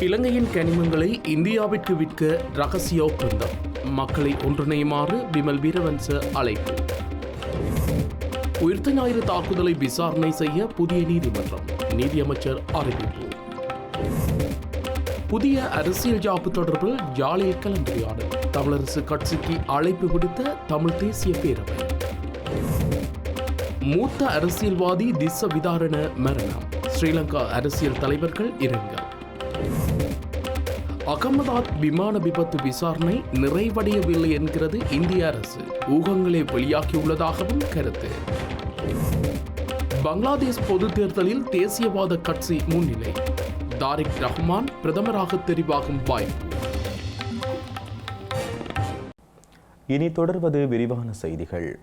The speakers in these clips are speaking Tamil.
இலங்கையின் கனிமங்களை இந்தியாவிற்கு விற்க ரகசிய ஒப்பந்தம். மக்களை ஒன்றிணையுமாறு விமல் வீரவன்ச அழைப்பு. உயிர்த்த ஞாயிறு தாக்குதலை விசாரணை செய்ய புதிய நீதிமன்றம். நீதியமைச்சர் அறிவிப்பு. புதிய அரசியல் ஜாப்பு தொடர்பில் ஜாலியில் கலந்துரையாடல் தமிழரசு கட்சிக்கு அழைப்பு விடுத்த தமிழ் தேசிய பேரவை. மூத்த அரசியல்வாதி திச விதாரண மரணம். ஸ்ரீலங்கா அரசியல் தலைவர்கள் இரங்கல். அகமதாத் விமான விபத்து விசாரணை நிறைவடையவில்லை என்கிறது இந்திய அரசு. ஊகங்களே வெளியாகியுள்ளதாகவும் கருத்து. பங்களாதேஷ் பொது தேர்தலில் தேசியவாத கட்சி முன்னிலை. தாரிக் ரஹ்மான் பிரதமராக தெரிவாகும் வாய்ப்பு. இனி தொடர்வது விரிவான செய்திகள்.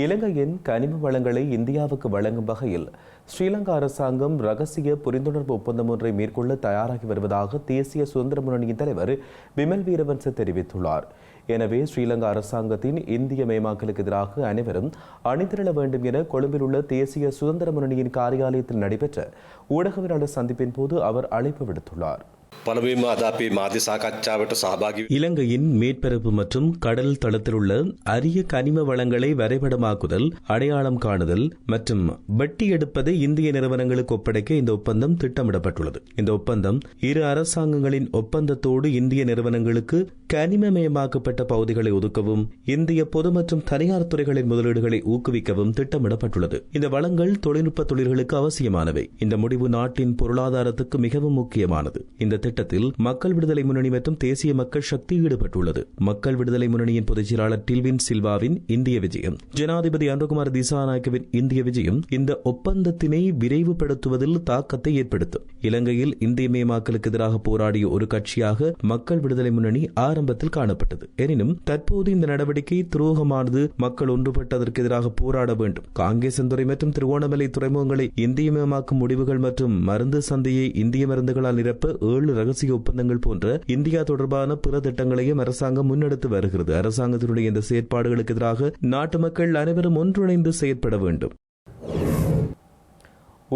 இலங்கையின் கனிம வளங்களை இந்தியாவுக்கு வழங்கும் வகையில் ஸ்ரீலங்கா அரசாங்கம் ரகசிய புரிந்துணர்வு ஒப்பந்தம் ஒன்றை மேற்கொள்ள தயாராகி வருவதாக தேசிய சுதந்திர முன்னணியின் தலைவர் விமல் வீரவன்ச தெரிவித்துள்ளார். எனவே ஸ்ரீலங்கா அரசாங்கத்தின் இந்திய மயமாக்கலுக்கு எதிராக அனைவரும் அணிதிரள வேண்டும் என கொழும்பில் உள்ள தேசிய சுதந்திர முன்னணியின் காரியாலயத்தில் நடைபெற்ற ஊடகவியலாளர் சந்திப்பின் போது அவர் அழைப்பு விடுத்துள்ளார். පළමුවෙන්ම අද අපේ මාධ්‍ය සාකච්ඡාවට සහභාගී இலங்கையின் மேற்பரப்பு மற்றும் கடல் தளத்தில் உள்ள அரிய கனிம வளங்களை வரைபடமாக்குதல் அடையாளம் காணுதல் மற்றும் வட்டி எடுப்பதை இந்திய நிறுவனங்களுக்கு ஒப்படைக்க இந்த ஒப்பந்தம் திட்டமிடப்பட்டுள்ளது இந்த ஒப்பந்தம் இரு அரசாங்கங்களின் ஒப்பந்தத்தோடு இந்திய நிறுவனங்களுக்கு கனிமமயமாக்கப்பட்ட பகுதிகளை ஒதுக்கவும் இந்திய பொது மற்றும் தனியார் துறைகளின் முதலீடுகளை ஊக்குவிக்கவும் திட்டமிடப்பட்டுள்ளது இந்த வளங்கள் தொழில்நுட்ப தொழில்களுக்கு அவசியமானவை இந்த முடிவு நாட்டின் பொருளாதாரத்துக்கு மிகவும் முக்கியமானது இந்த திட்டத்தில் மக்கள் விடுதலை முன்னணி மற்றும் தேசிய மக்கள் சக்தி ஈடுபட்டுள்ளது. மக்கள் விடுதலை முன்னணியின் பொதுச் செயலாளர் டில்வின் சில்வாவின் இந்திய விஜயம். ஜனாதிபதி அனுகுமார் திசாநாயக்கவின் இந்திய விஜயம் இந்த ஒப்பந்தத்தினை விரைவுபடுத்துவதில் தாக்கத்தை ஏற்படுத்தும். இலங்கையில் இந்திய இந்தியமயமாக்கலுக்கு எதிராக போராடிய ஒரு கட்சியாக மக்கள் விடுதலை முன்னணி ஆரம்பத்தில் காணப்பட்டது. எனினும் தற்போது இந்த நடவடிக்கை துரோகமானது. மக்கள் ஒன்றுபட்டதற்கு எதிராக போராட வேண்டும். காங்கேசன்துறை மற்றும் திருவோணமலை துறைமுகங்களை இந்தியமயமாக்கும் முடிவுகள் மற்றும் மருந்து சந்தையை இந்திய மருந்துகளால் நிரப்ப ஏழு ரகசிய ஒப்பந்தங்கள் போன்ற இந்தியா தொடர்பான பிற திட்டங்களையும் அரசாங்கம் முன்னெடுத்து வருகிறது. அரசாங்கத்தினுடைய இந்த செயற்பாடுகளுக்கு எதிராக நாட்டு மக்கள் அனைவரும் ஒன்றிணைந்து செயற்பட வேண்டும்.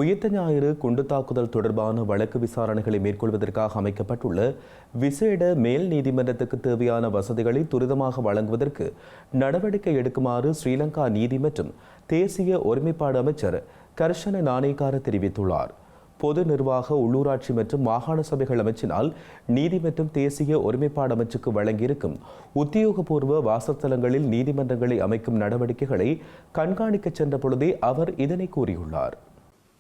உயிர்த்த ஞாயிறு குண்டு தாக்குதல் தொடர்பான வழக்கு விசாரணைகளை மேற்கொள்வதற்காக அமைக்கப்பட்டுள்ள விசேட மேல் நீதிமன்றத்துக்கு தேவையான வசதிகளை துரிதமாக வழங்குவதற்கு நடவடிக்கை எடுக்குமாறு ஸ்ரீலங்கா நீதி மற்றும் தேசிய ஒருமைப்பாடு அமைச்சர் கர்ஷன நாணயக்கார தெரிவித்துள்ளார். பொது நிர்வாக உள்ளூராட்சி மற்றும் மாகாண சபைகள் அமைச்சினால் நீதி மற்றும் தேசிய ஒருமைப்பாடு அமைச்சுக்கு வழங்கியிருக்கும். உத்தியோகபூர்வ வாசத்தலங்களில் நீதிமன்றங்களை அமைக்கும் நடவடிக்கைகளை கண்காணிக்கச் சென்ற பொழுதே அவர் இதனை கூறியுள்ளார்.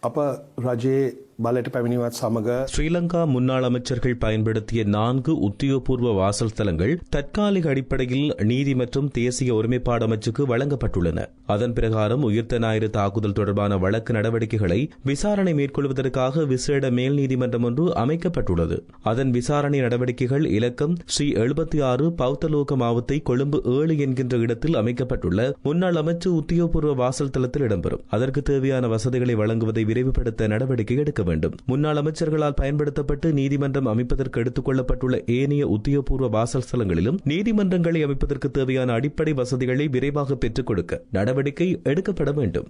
அப்போ ரஜே බලට පැමිණිවත් සමඟ ஸ்ரீலங்கா முன்னாள் அமைச்சர்கள் பயன்படுத்திய நான்கு உத்தியோகபூர்வ வாசல் தலங்கள் தற்காலிக அடிப்படையில் நீதி மற்றும் தேசிய ஒருமைப்பாடு அமைச்சுக்கு வழங்கப்பட்டுள்ளன அதன் பிரகாரம் உயிர்த்த ஞாயிறு தாக்குதல் தொடர்பான வழக்கு நடவடிக்கைகளை விசாரணை மேற்கொள்வதற்காக விசேட மேல் நீதிமன்றம் ஒன்று அமைக்கப்பட்டுள்ளது அதன் விசாரணை நடவடிக்கைகள் இலக்கம் ஸ்ரீ எழுபத்தி ஆறு பௌத்தலோக மாவத்தை கொழும்பு ஏழு என்கின்ற இடத்தில் அமைக்கப்பட்டுள்ள முன்னாள் அமைச்சு உத்தியோகபூர்வ வாசல் தளத்தில் இடம்பெறும் அதற்கு தேவையான வசதிகளை வழங்குவதை விரைவுபடுத்த நடவடிக்கை எடுக்க வேண்டும். முன்னாள் அமைச்சர்களால் பயன்படுத்தப்பட்டு நீதிமன்றம் அமைப்பதற்கு எடுத்துக் கொள்ளப்பட்டுள்ள ஏனைய உத்தியோகபூர்வ வாசல் ஸ்தலங்களிலும் நீதிமன்றங்களை அமைப்பதற்கு தேவையான அடிப்படை வசதிகளை விரைவாக பெற்றுக் கொடுக்க நடவடிக்கை எடுக்கப்பட வேண்டும்.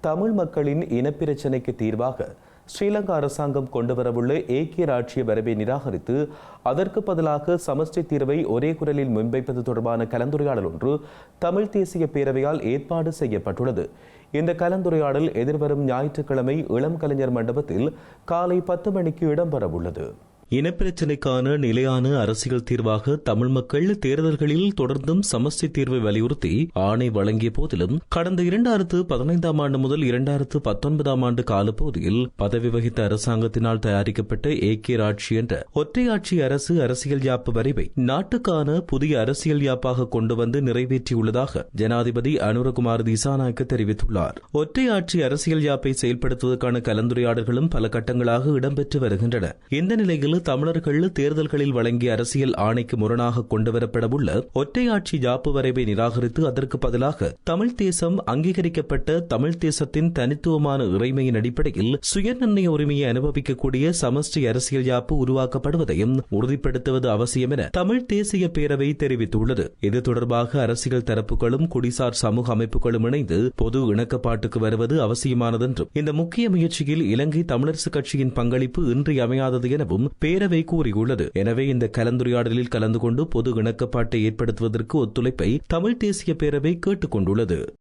தமிழ் மக்களின் இனப்பிரச்சினைக்கு தீர்வாக ஸ்ரீலங்கா அரசாங்கம் கொண்டுவரவுள்ள ஏக்கிய ராட்சிய வரவை நிராகரித்து அதற்கு பதிலாக சமஷ்டி தீர்வை ஒரே குரலில் முன்வைப்பது தொடர்பான கலந்துரையாடல் ஒன்று தமிழ் தேசிய பேரவையால் ஏற்பாடு செய்யப்பட்டுள்ளது. இந்த கலந்துரையாடல் எதிர்வரும் ஞாயிற்றுக்கிழமை இளம் கலைஞர் மண்டபத்தில் காலை பத்து மணிக்கு இடம்பெறவுள்ளது. இனப்பிரச்சினைக்கான நிலையான அரசியல் தீர்வாக தமிழ் மக்கள் தேர்தல்களில் தொடர்ந்தும் சமஸ்டி தீர்வை வலியுறுத்தி ஆணை வழங்கிய போதிலும் கடந்த இரண்டாயிரத்து பதினைந்தாம் ஆண்டு முதல் இரண்டாயிரத்து பத்தொன்பதாம் ஆண்டு காலப்பகுதியில் பதவி வகித்த அரசாங்கத்தினால் தயாரிக்கப்பட்ட ஏகே ராட்சி என்ற ஒற்றையாட்சி அரசு அரசியல் யாப்பு வரைவை நாட்டுக்கான புதிய அரசியல் யாப்பாக கொண்டு வந்து நிறைவேற்றியுள்ளதாக ஜனாதிபதி அனுரகுமார் திசாநாயக்க தெரிவித்துள்ளார். ஒற்றையாட்சி அரசியல் யாப்பை செயல்படுத்துவதற்கான கலந்துரையாடல்களும் பல கட்டங்களாக இடம்பெற்று வருகின்றன. இந்த நிலையில் தமிழர்கள் தேர்தல்களில் வழங்கிய அரசியல் ஆணைக்கு முரணாக கொண்டுவரப்படவுள்ள ஒற்றையாட்சி ஜாப்பு வரைவை நிராகரித்து அதற்கு பதிலாக தமிழ் தேசம் அங்கீகரிக்கப்பட்ட தமிழ் தேசத்தின் தனித்துவமான இறைமையின் அடிப்படையில் சுயநிர்ணய உரிமையை அனுபவிக்கக்கூடிய சமஷ்டி அரசியல் யாப்பு உருவாக்கப்படுவதையும் உறுதிப்படுத்துவது அவசியம் என தமிழ் தேசிய பேரவை தெரிவித்துள்ளது. இது தொடர்பாக அரசியல் தரப்புகளும் குடிசார் சமூக அமைப்புகளும் இணைந்து பொது இணக்கப்பாட்டுக்கு வருவது அவசியமானது என்றும் இந்த முக்கிய முயற்சியில் இலங்கை தமிழரசுக் கட்சியின் பங்களிப்பு இன்றியமையாதது எனவும் பேரவை கூறியுள்ளது. எனவே இந்த கலந்துரையாடலில் கலந்து கொண்டு பொது இணக்கப்பாட்டை ஏற்படுத்துவதற்கு ஒத்துழைப்பை தமிழ் தேசிய பேரவை கேட்டுக் கொண்டுள்ளது.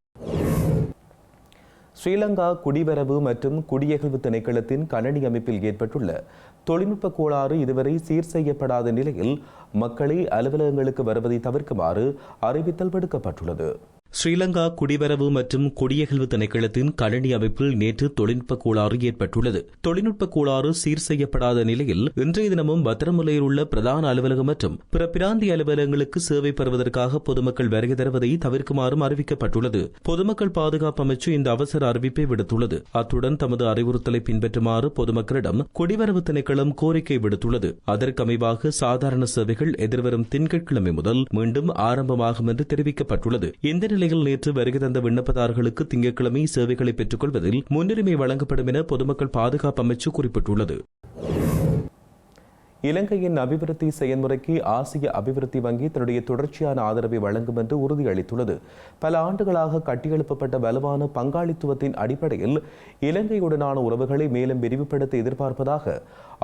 ஸ்ரீலங்கா குடிவரவு மற்றும் குடியகழ்வு திணைக்களத்தின் கணனி அமைப்பில் ஏற்பட்டுள்ள தொழில்நுட்ப கோளாறு இதுவரை சீர் செய்யப்படாத நிலையில் மக்களை அலுவலகங்களுக்கு வருவதை தவிர்க்குமாறு அறிவித்தல் விடுக்கப்பட்டுள்ளது. ஸ்ரீலங்கா குடிவரவு மற்றும் குடியகழ்வு திணைக்களத்தின் கணினி அமைப்பில் நேற்று தொழில்நுட்ப கோளாறு ஏற்பட்டுள்ளது. தொழில்நுட்ப கோளாறு சீர் செய்யப்படாத நிலையில் இன்றைய தினமும் பத்திரமுலையில் உள்ள பிரதான அலுவலகம் மற்றும் பிற பிராந்திய அலுவலகங்களுக்கு சேவை பெறுவதற்காக பொதுமக்கள் வருகை தருவதை தவிர்க்குமாறும் அறிவிக்கப்பட்டுள்ளது. பொதுமக்கள் பாதுகாப்பு அமைச்சு இந்த அவசர அறிவிப்பை விடுத்துள்ளது. அத்துடன் தமது அறிவுறுத்தலை பின்பற்றுமாறு பொதுமக்களிடம் குடிவரவு திணைக்களம் கோரிக்கை விடுத்துள்ளது. அதற்கமைவாக சாதாரண சேவைகள் எதிர்வரும் திங்கட்கிழமை முதல் மீண்டும் ஆரம்பமாகும் என்று தெரிவிக்கப்பட்டுள்ளது. இந்த இந்நிலையில் நேற்று வருகை தந்த விண்ணப்பதாரர்களுக்கு திங்கட்கிழமை சேவைகளை பெற்றுக் கொள்வதில் முன்னுரிமை வழங்கப்படும் என பொதுமக்கள் பாதுகாப்பு அமைச்சு குறிப்பிட்டுள்ளது. இலங்கையின் அபிவிருத்தி செயல்முறைக்கு ஆசிய அபிவிருத்தி வங்கி தன்னுடைய தொடர்ச்சியான ஆதரவை வழங்கும் என்று உறுதியளித்துள்ளது. பல ஆண்டுகளாக கட்டியெழுப்பப்பட்ட வலுவான பங்காளித்துவத்தின் அடிப்படையில் இலங்கையுடனான உறவுகளை மேலும் விரிவுபடுத்த எதிர்பார்ப்பதாக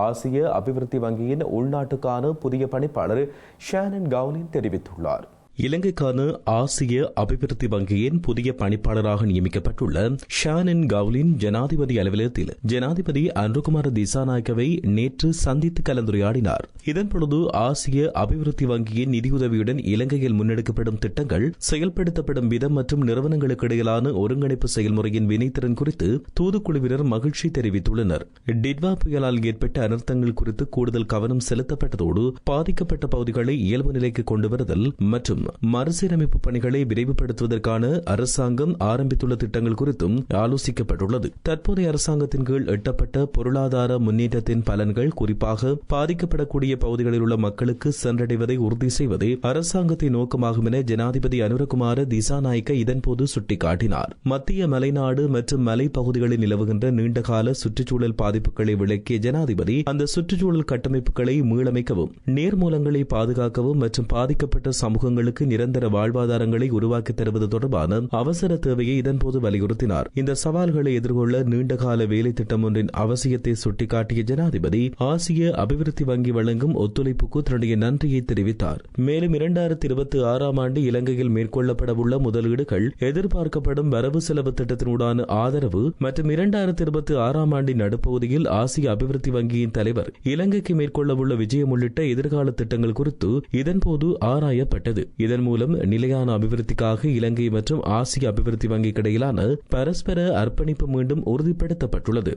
ஆசிய அபிவிருத்தி வங்கியின் உள்நாட்டுக்கான புதிய பணிப்பாளர் ஷானன் கவுலின் தெரிவித்துள்ளார். இலங்கைக்கான ஆசிய அபிவிருத்தி வங்கியின் புதிய பணிப்பாளராக நியமிக்கப்பட்டுள்ள ஷானின் கவுலின் ஜனாதிபதி அலுவலகத்தில் ஜனாதிபதி அன்ருகுமார திசாநாயக்கவை நேற்று சந்தித்து கலந்துரையாடினார். இதன்பொழுது ஆசிய அபிவிருத்தி வங்கியின் நிதியுதவியுடன் இலங்கையில் முன்னெடுக்கப்படும் திட்டங்கள் செயல்படுத்தப்படும் விதம் மற்றும் நிறுவனங்களுக்கு இடையிலான ஒருங்கிணைப்பு செயல்முறையின் வினைத்திறன் குறித்து தூதுக்குழுவினர் மகிழ்ச்சி தெரிவித்துள்ளனர். டிட்வா புயலால் ஏற்பட்ட அனர்த்தங்கள் குறித்து கூடுதல் கவனம் செலுத்தப்பட்டதோடு பாதிக்கப்பட்ட பகுதிகளை இயல்பு நிலைக்கு கொண்டுவருதல் மற்றும் மறுசீரமைப்பு பணிகளை விரைவுபடுத்துவதற்கான அரசாங்கம் ஆரம்பித்துள்ள திட்டங்கள் குறித்தும் ஆலோசிக்கப்பட்டுள்ளது. தற்போதைய அரசாங்கத்தின் கீழ் எட்டப்பட்ட பொருளாதார முன்னேற்றத்தின் பலன்கள் குறிப்பாக பாதிக்கப்படக்கூடிய பகுதிகளில் உள்ள மக்களுக்கு சென்றடைவதை உறுதி செய்வதே அரசாங்கத்தின் நோக்கமாகும் என ஜனாதிபதி அனுரகுமார திசாநாயக்க இதன்போது சுட்டிக்காட்டினார். மத்திய மலைநாடு மற்றும் மலைப்பகுதிகளில் நிலவுகின்ற நீண்டகால சுற்றுச்சூழல் பாதிப்புகளை விளக்கிய ஜனாதிபதி அந்த சுற்றுச்சூழல் கட்டமைப்புகளை மீளமைக்கவும் நீர்மூலங்களை பாதுகாக்கவும் மற்றும் பாதிக்கப்பட்ட சமூகங்களுக்கு நிரந்தர வாழ்வாதாரங்களை உருவாக்கித் தருவது தொடர்பான அவசர தேவையை இதன்போது வலியுறுத்தினார். இந்த சவால்களை எதிர்கொள்ள நீண்டகால வேலை திட்டம் ஒன்றின் அவசியத்தை சுட்டிக்காட்டிய ஜனாதிபதி ஆசிய அபிவிருத்தி வங்கி வழங்கும் ஒத்துழைப்புக்கு தன்னுடைய நன்றியை தெரிவித்தார். மேலும் இரண்டாயிரத்தி இருபத்தி ஆறாம் ஆண்டு இலங்கையில் மேற்கொள்ளப்படவுள்ள முதலீடுகள் எதிர்பார்க்கப்படும் வரவு செலவு திட்டத்தினூடான ஆதரவு மற்றும் இரண்டாயிரத்தி இருபத்தி ஆறாம் ஆண்டின் நடுப்பகுதியில் ஆசிய அபிவிருத்தி வங்கியின் தலைவர் இலங்கைக்கு மேற்கொள்ளவுள்ள விஜயம் உள்ளிட்ட எதிர்கால திட்டங்கள் குறித்து இதன்போது ஆராயப்பட்டது. இதன் மூலம் நிலையான அபிவிருத்திக்காக இலங்கை மற்றும் ஆசிய அபிவிருத்தி வங்கிக்கு இடையிலான பரஸ்பர அர்ப்பணிப்பு மீண்டும் உறுதிப்படுத்தப்பட்டுள்ளது.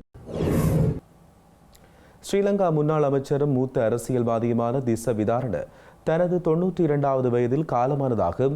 ஸ்ரீலங்கா முன்னாள் அமைச்சரும் மூத்த அரசியல்வாதியுமான திச விதாரண தனது தொன்னூற்றி இரண்டாவது வயதில் காலமானதாக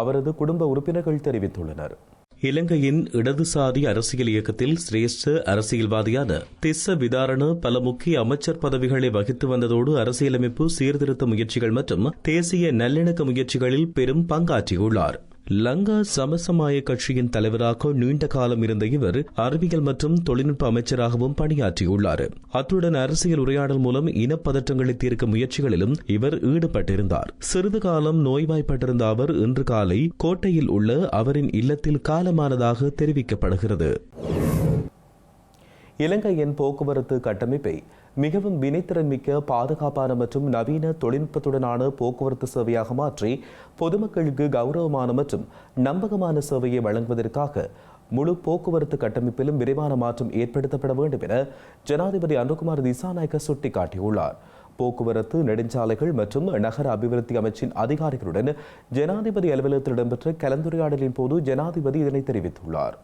அவரது குடும்ப உறுப்பினர்கள் தெரிவித்துள்ளனர். இலங்கையின் இடதுசாரி அரசியல் இயக்கத்தில் சிரேஷ்ட அரசியல்வாதியான திஸ்ஸ விதாரண பல முக்கிய அமைச்சர் பதவிகளை வகித்து வந்ததோடு அரசியலமைப்பு சீர்திருத்த முயற்சிகள் மற்றும் தேசிய நல்லிணக்க முயற்சிகளில் பெரும் பங்காற்றியுள்ளார். லங்கா சமசமாய கட்சியின் தலைவராக நீண்ட காலம் இருந்த இவர் அறிவியல் மற்றும் தொழில்நுட்ப அமைச்சராகவும் பணியாற்றியுள்ளார். அத்துடன் அரசியல் உரையாடல் மூலம் இனப்பதற்றங்களை தீர்க்கும் முயற்சிகளிலும் இவர் ஈடுபட்டிருந்தார். சிறிது காலம் நோய்வாய்ப்பட்டிருந்த அவர் இன்று காலை கோட்டையில் உள்ள அவரின் இல்லத்தில் காலமானதாக தெரிவிக்கப்படுகிறது. இலங்கையின் போக்குவரத்து கட்டமைப்பை மிகவும் வினைத்திறன் மிக்க பாதுகாப்பான மற்றும் நவீன தொழில்நுட்பத்துடனான போக்குவரத்து சேவையாக மாற்றி பொதுமக்களுக்கு கௌரவமான மற்றும் நம்பகமான சேவையை வழங்குவதற்காக முழு போக்குவரத்து கட்டமைப்பிலும் விரைவான மாற்றம் ஏற்படுத்தப்பட வேண்டும் என ஜனாதிபதி அனுகுமார் திசாநாயக்க சுட்டிக்காட்டியுள்ளார். போக்குவரத்து நெடுஞ்சாலைகள் மற்றும் நகர அபிவிருத்தி அமைச்சின் அதிகாரிகளுடன் ஜனாதிபதி அலுவலகத்தில் இடம்பெற்ற கலந்துரையாடலின் போது ஜனாதிபதி இதனை தெரிவித்துள்ளார்.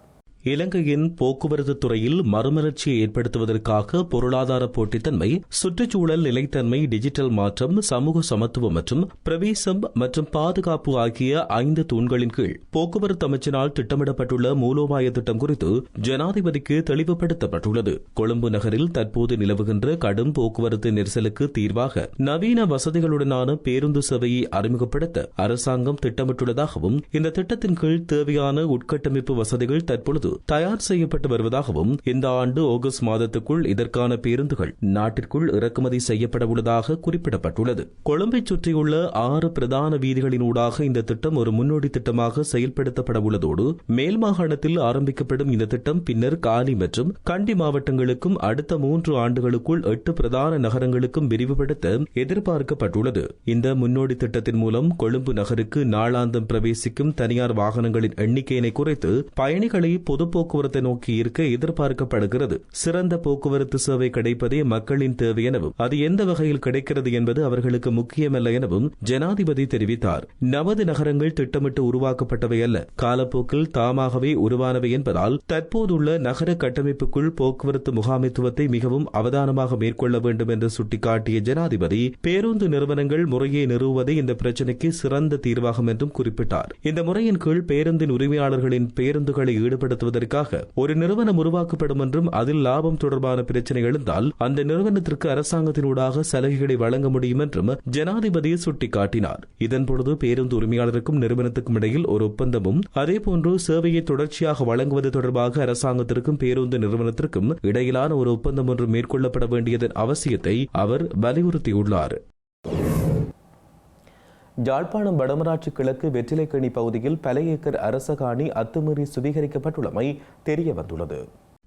இலங்கையின் போக்குவரத்து துறையில் மறுமலர்ச்சியை ஏற்படுத்துவதற்காக பொருளாதார போட்டித்தன்மை சுற்றுச்சூழல் நிலைத்தன்மை டிஜிட்டல் மாற்றம் சமூக சமத்துவம் மற்றும் பிரவேசம் மற்றும் பாதுகாப்பு ஆகிய ஐந்து தூண்களின் கீழ் போக்குவரத்து அமைச்சினால் திட்டமிடப்பட்டுள்ள மூலோபாய திட்டம் குறித்து ஜனாதிபதிக்கு தெளிவுபடுத்தப்பட்டுள்ளது. கொழும்பு நகரில் தற்போது நிலவுகின்ற கடும் போக்குவரத்து நெரிசலுக்கு தீர்வாக நவீன வசதிகளுடனான பேருந்து சேவையை அறிமுகப்படுத்த அரசாங்கம் திட்டமிட்டுள்ளதாகவும் இந்த திட்டத்தின் கீழ் தேவையான உட்கட்டமைப்பு வசதிகள் தற்பொழுது தயார் செய்யப்பட்டு வருவதாகவும் இந்த ஆண்டு ஆகஸ்ட் மாதத்துக்குள் இதற்கான பேருந்துகள் நாட்டிற்குள் இறக்குமதி செய்யப்பட உள்ளதாக குறிப்பிடப்பட்டுள்ளது. கொழும்பை சுற்றியுள்ள ஆறு பிரதான வீதிகளினூடாக இந்த திட்டம் ஒரு முன்னோடி திட்டமாக செயல்படுத்தப்பட உள்ளதோடு மேல் மாகாணத்தில் ஆரம்பிக்கப்படும் இந்த திட்டம் பின்னர் காலி மற்றும் கண்டி மாவட்டங்களுக்கும் அடுத்த மூன்று ஆண்டுகளுக்குள் எட்டு பிரதான நகரங்களுக்கும் விரிவுபடுத்த எதிர்பார்க்கப்பட்டுள்ளது. இந்த முன்னோடி திட்டத்தின் மூலம் கொழும்பு நகருக்கு நாளாந்தம் பிரவேசிக்கும் தனியார் வாகனங்களின் எண்ணிக்கையினை குறைத்து பயணிகளை பொது பொது போக்குவரத்தை நோக்கி இருக்க எதிர்பார்க்கப்படுகிறது. சிறந்த போக்குவரத்து சேவை கிடைப்பதே மக்களின் தேவை எனவும் அது எந்த வகையில் கிடைக்கிறது என்பது அவர்களுக்கு முக்கியமல்ல எனவும் ஜனாதிபதி தெரிவித்தார். நமது நகரங்கள் திட்டமிட்டு உருவாக்கப்பட்டவை அல்ல. காலப்போக்கில் தாமாகவே உருவானவை என்பதால் தற்போதுள்ள நகர கட்டமைப்புக்குள் போக்குவரத்து முகாமைத்துவத்தை மிகவும் அவதானமாக மேற்கொள்ள வேண்டும் என்று சுட்டிக்காட்டிய ஜனாதிபதி பேருந்து நிறுவனங்கள் முறையை நிறுவுவதே இந்த பிரச்சினைக்கு சிறந்த தீர்வாகும் என்றும் குறிப்பிட்டார். இந்த முறையின் கீழ் பேருந்தின் உரிமையாளர்களின் பேருந்துகளை ஈடுபடுத்துவதற்காக ஒரு நிறுவனம் உருவாக்கப்படும் என்றும் அதில் லாபம் தொடர்பான பிரச்சினை எழுந்தால் அந்த நிறுவனத்திற்கு அரசாங்கத்தினூடாக சலுகைகளை வழங்க முடியும் என்றும் ஜனாதிபதி சுட்டிக்காட்டினார். இதன்பொழுது பேருந்து உரிமையாளருக்கும் நிறுவனத்துக்கும் இடையில் ஒரு ஒப்பந்தமும் அதேபோன்று சேவையை தொடர்ச்சியாக வழங்குவது தொடர்பாக அரசாங்கத்திற்கும் பேருந்து நிறுவனத்திற்கும் இடையிலான ஒரு ஒப்பந்தம் ஒன்று மேற்கொள்ளப்பட வேண்டியதன் அவசியத்தை அவர் வலியுறுத்தியுள்ளார். யாழ்ப்பாணம் வடமராட்சி கிழக்கு வெற்றிலைக்கணி பகுதியில் பல ஏக்கர் அரச காணி அத்துமீறி சுவீகரிக்கப்பட்டுள்ளமை தெரியவந்துள்ளது.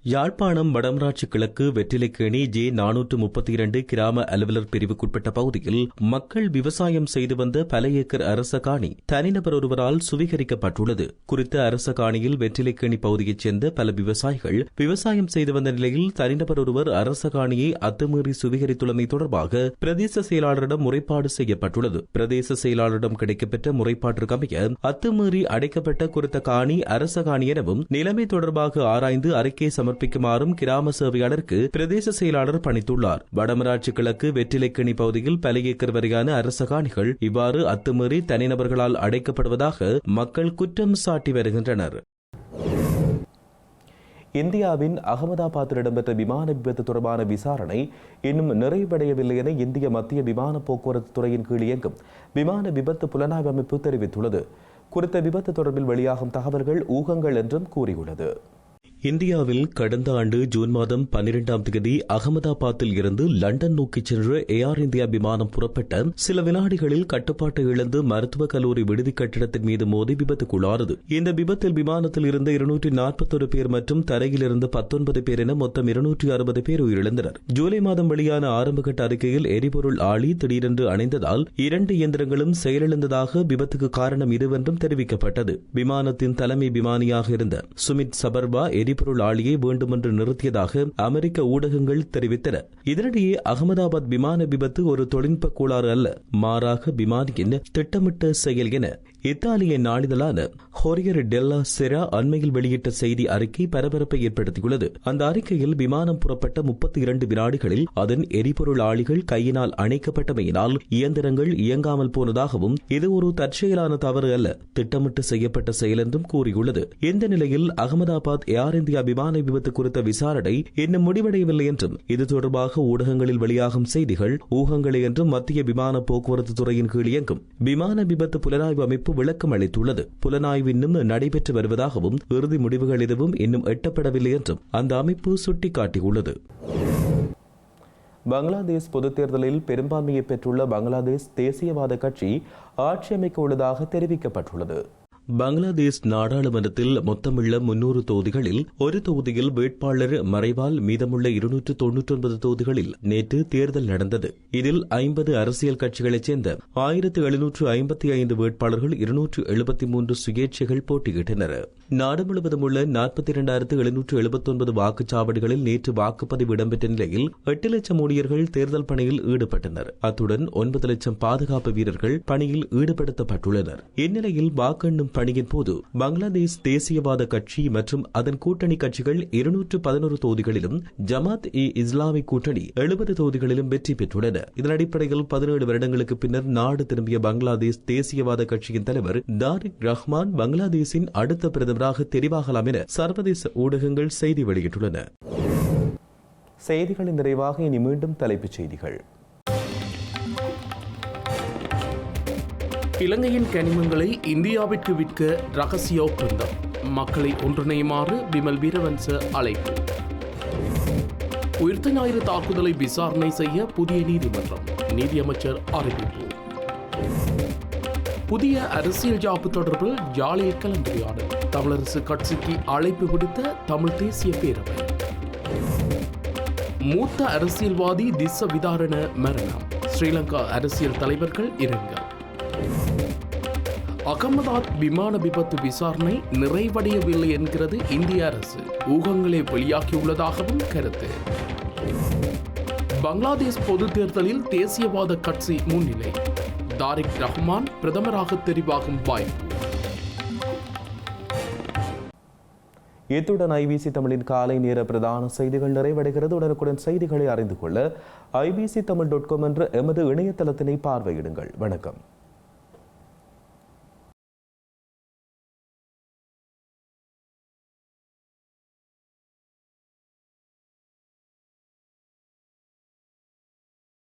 யாழ்ப்பாணம் வடமராட்சி கிழக்கு வெற்றிலைக்கேணி ஜே நானூற்று முப்பத்தி இரண்டு கிராம அலுவலர் பிரிவுக்குட்பட்ட பகுதியில் மக்கள் விவசாயம் செய்து வந்த பல ஏக்கர் அரச காணி தனிநபர் ஒருவரால் சுவீகரிக்கப்பட்டுள்ளது. குறித்த அரச காணியில் வெற்றிலைக்கேணி பகுதியைச் சேர்ந்த பல விவசாயிகள் விவசாயம் செய்து வந்த நிலையில் தனிநபர் ஒருவர் அரச காணியை அத்துமீறி சுவீகரித்துள்ளமை தொடர்பாக பிரதேச செயலாளரிடம் முறைப்பாடு செய்யப்பட்டுள்ளது. பிரதேச செயலாளரிடம் கிடைக்கப்பெற்ற முறைப்பாட்டிற்கமைய அத்துமீறி அடைக்கப்பட்ட குறித்த காணி அரச காணி எனவும் நிலைமை தொடர்பாக ஆராய்ந்து அறிக்கை சமர்ப்பிக்குமாறும் கிராம சேவையாளருக்கு பிரதேச செயலாளர் பணித்துள்ளார். வடமராட்சி கிழக்கு வெற்றிலைக்கணி பகுதியில் பல ஏக்கர் வரையான அரச காணிகள் இவ்வாறு அத்துமீறி தனிநபர்களால் அடைக்கப்படுவதாக மக்கள் குற்றம் சாட்டி வருகின்றனர். இந்தியாவின் அகமதாபாத்தில் இடம்பெற்ற விமான விபத்து தொடர்பான விசாரணை இன்னும் நிறைவடையவில்லை என இந்திய மத்திய விமான போக்குவரத்து துறையின் கீழ் இயங்கும் விமான விபத்து புலனாய்வு அமைப்பு தெரிவித்துள்ளது. குறித்த விபத்து தொடர்பில் வெளியாகும் தகவல்கள் ஊகங்கள் என்றும் கூறியுள்ளது. இந்தியாவில் கடந்த ஆண்டு ஜூன் மாதம் பன்னிரெண்டாம் தேதி அகமதாபாத்தில் இருந்து லண்டன் நோக்கி சென்ற ஏர் இந்தியா விமானம் புறப்பட்ட சில வினாடிகளில் கட்டுப்பாட்டை இழந்து மருத்துவக் கல்லூரி விடுதி கட்டிடத்தின் மீது மோதி விபத்துக்குள்ளானது. இந்த விபத்தில் விமானத்தில் இருந்த இருநூற்றி நாற்பத்தொரு பேர் மற்றும் தரையில் இருந்து பத்தொன்பது பேர் என மொத்தம் இருநூற்றி அறுபது பேர் உயிரிழந்தனர். ஜூலை மாதம் வெளியான ஆரம்பகட்ட அறிக்கையில் எரிபொருள் ஆளி திடீரென்று அணைந்ததால் இரண்டு இயந்திரங்களும் செயலிழந்ததாக விபத்துக்கு காரணம் இதுவென்றும் தெரிவிக்கப்பட்டது. விமானத்தின் தலைமை விமானியாக இருந்த சுமித் சபர்வா எரி எரிபொருள் ஆலையை வேண்டுமென்று நிறுத்தியதாக அமெரிக்க ஊடகங்கள் தெரிவித்தன. இதனிடையே அகமதாபாத் விமான விபத்து ஒரு தொழில்நுட்ப கோளாறு அல்ல மாறாக விமானியின் திட்டமிட்ட செயல் என. இத்தாலிய நாளிதழான ஹொரியர் டெல்லா செரா அண்மையில் வெளியிட்ட செய்தி அறிக்கை பரபரப்பை ஏற்படுத்தியுள்ளது. அந்த அறிக்கையில் விமானம் புறப்பட்ட முப்பத்தி இரண்டு வினாடிகளில் அதன் எரிபொருள் ஆளிகள் கையினால் அணைக்கப்பட்டமையினால் இயந்திரங்கள் இயங்காமல் போனதாகவும் இது ஒரு தற்செயலான தவறு அல்ல திட்டமிட்டு செய்யப்பட்ட செயல் என்றும் கூறியுள்ளது. இந்த நிலையில் அகமதாபாத் ஏர் இந்தியா விமான விபத்து குறித்த விசாரணை இன்னும் முடிவடையவில்லை என்றும் இது தொடர்பாக ஊடகங்களில் வெளியாகும் செய்திகள் ஊகங்களே என்றும் மத்திய விமான போக்குவரத்து துறையின் கீழ் இயங்கும். விமான விபத்து புலனாய்வு அமைப்பு விளக்கம் அளித்துள்ளது. புலனாய்வு இன்னும் நடைபெற்று வருவதாகவும் இறுதி முடிவுகள் எதுவும் இன்னும் எட்டப்படவில்லை என்றும் அந்த அமைப்பு சுட்டிக்காட்டியுள்ளது. பங்களாதேஷ் பொதுத் தேர்தலில் பெரும்பான்மையை பெற்றுள்ள பங்களாதேஷ் தேசியவாத கட்சி ஆட்சி அமைக்க உள்ளதாக தெரிவிக்கப்பட்டுள்ளது. பங்களாதேஷ் நாடாளுமன்றத்தில் மொத்தமுள்ள முன்னூறு தொகுதிகளில் ஒரு தொகுதியில் வேட்பாளர் மறைவால் மீதமுள்ள இருநூற்று தொன்னூற்றி ஒன்பது தொகுதிகளில் நேற்று தேர்தல் நடந்தது. இதில் ஐம்பது அரசியல் கட்சிகளைச் சேர்ந்த ஆயிரத்து எழுநூற்று ஐம்பத்தி ஐந்து வேட்பாளர்கள் இருநூற்று எழுபத்தி மூன்று சுயேட்சைகள் போட்டியிட்டனர். நாடு முழுவதும் உள்ள நாற்பத்தி இரண்டாயிரத்து எழுநூற்று எழுபத்தி ஒன்பது வாக்குச்சாவடிகளில் நேற்று வாக்குப்பதிவு இடம்பெற்ற நிலையில் எட்டு லட்சம் ஊழியர்கள் தேர்தல் பணியில் ஈடுபட்டனர். அத்துடன் ஒன்பது லட்சம் பாதுகாப்பு வீரர்கள் பணியில் ஈடுபடுத்தப்பட்டுள்ளனர். இந்நிலையில் வாக்கெண்ணும் பணியின் போது பங்களாதேஷ் தேசியவாத கட்சி மற்றும் அதன் கூட்டணி கட்சிகள் இருநூற்று பதினோரு தொகுதிகளிலும் ஜமாத் இ இஸ்லாமிக் கூட்டணி எழுபது தொகுதிகளிலும் வெற்றி பெற்றுள்ளன. இதன் அடிப்படையில் பதினேழு வருடங்களுக்கு பின்னர் நாடு திரும்பிய பங்களாதேஷ் தேசியவாத கட்சியின் தலைவர் தாரிக் ரஹ்மான் பங்களாதேஷின் அடுத்த பிரதமராக தெரிவாகலாம் என சர்வதேச ஊடகங்கள் செய்தி வெளியிட்டுள்ளன. செய்திகளின் நிறைவாக இனி மீண்டும் தலைப்புச் செய்திகள். இலங்கையின் கனிமங்களை இந்தியாவிற்கு விற்க ரகசிய ஒப்பந்தம். மக்களை ஒன்றிணையுமாறு விமல் வீரவன்ச அழைப்பு. உயிர்த்த ஞாயிறு தாக்குதலை விசாரணை செய்ய புதிய நீதிமன்றம். நீதியமைச்சர் அறிவிப்பு. புதிய அரசியல் ஜாப்பு தொடர்பில் ஜாலிய கலந்துரையாடல். தமிழரசு கட்சிக்கு அழைப்பு விடுத்த தமிழ் தேசிய பேரவை. மூத்த அரசியல்வாதி திச விதாரண மரணம். ஸ்ரீலங்கா அரசியல் தலைவர்கள் இரங்கல் அகமதாத் விமான விபத்து விசாரணை நிறைவடையவில்லை என்கிறது இந்திய அரசு. ஊகங்களே வெளியாகியுள்ளதாகவும் கருத்து. பங்களாதேஷ் பொது தேர்தலில் தேசியவாத கட்சி முன்னிலை. தாரிக் ரஹ்மான் பிரதமராக தெரிவாகும் வாய்ப்பு. இத்துடன் ஐபிசி தமிழின் காலை நேர பிரதான செய்திகள் நிறைவடைகிறது. உடனுக்குடன் செய்திகளை அறிந்து கொள்ள ஐபிசி தமிழ் டாட் காம் என்ற எமது இணையதளத்தினை பார்வையிடுங்கள். வணக்கம்.